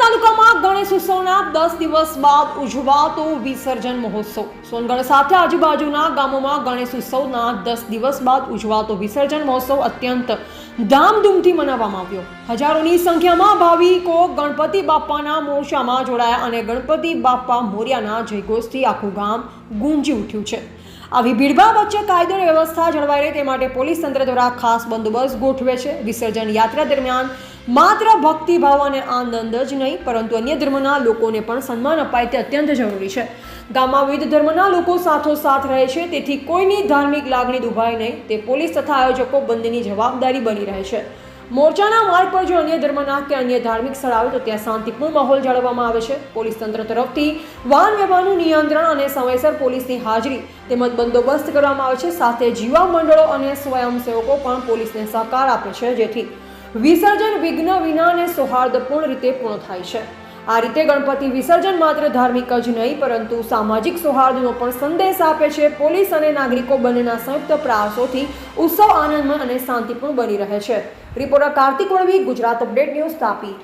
તાલુકામાં ગણેશ ઉત્સવના દસ દિવસ બાદ ઉજવાતો વિસર્જન મહોત્સવ. સોનગઢ સાથે આજુબાજુના ગામોમાં ગણેશ ઉત્સવના દસ દિવસ બાદ ઉજવાતો વિસર્જન મહોત્સવ અત્યંત ધામધૂમથી મનાવવામાં આવ્યો. હજારોની સંખ્યામાં ભાવિકો ગણપતિ બાપ્પાના મોરચામાં જોડાયા અને ગણપતિ બાપા મોર્યાના જયઘોષથી આખું ગામ ગુંજી ઉઠ્યું છે. આવી ભીડભાડ વચ્ચે કાયદો વ્યવસ્થા જળવાઈ રહે તે માટે પોલીસ તંત્ર દ્વારા ખાસ બંદોબસ્ત ગોઠવે છે. વિસર્જન યાત્રા દરમિયાન માત્ર ભક્તિભાવ અને આનંદ જ નહીં, પરંતુ અન્ય ધર્મના લોકોને પણ સન્માન અપાય તે અત્યંત જરૂરી છે. ગામમાં વિવિધ ધર્મના લોકો સાથોસાથ રહે છે, તેથી કોઈની ધાર્મિક લાગણી દુભાય નહીં, તે પોલીસ તથા આયોજકો બંનેની જવાબદારી બની રહે છે. મોરચાના માર્ગ પર જો અન્ય ધર્મના કે અન્ય ધાર્મિક સ્થળ આવે, તો ત્યાં શાંતિપૂર્ણ માહોલ જાળવવામાં આવે છે. પોલીસ તંત્ર તરફથી વાહન વ્યવહારનું નિયંત્રણ અને સમયસર પોલીસની હાજરી તેમજ બંદોબસ્ત કરવામાં આવે છે. સાથે જીવા મંડળો અને સ્વયંસેવકો પણ પોલીસને સહકાર આપે છે. જેથી વિસર્જન વિઘ્ન વિના અને સૌહાર્દપૂર્ણ રીતે પૂર્ણ થાય છે. આ રીતે ગણપતિ વિસર્જન માત્ર ધાર્મિક જ નહીં, પરંતુ સામાજિક સૌહાર્દનો પણ સંદેશ આપે છે. પોલીસ અને નાગરિકો બંનેના સંયુક્ત પ્રયાસોથી ઉત્સવ આનંદમય અને શાંતિપૂર્ણ બની રહે છે. Reporter Kartik Valvi Gujarat update news Tapi.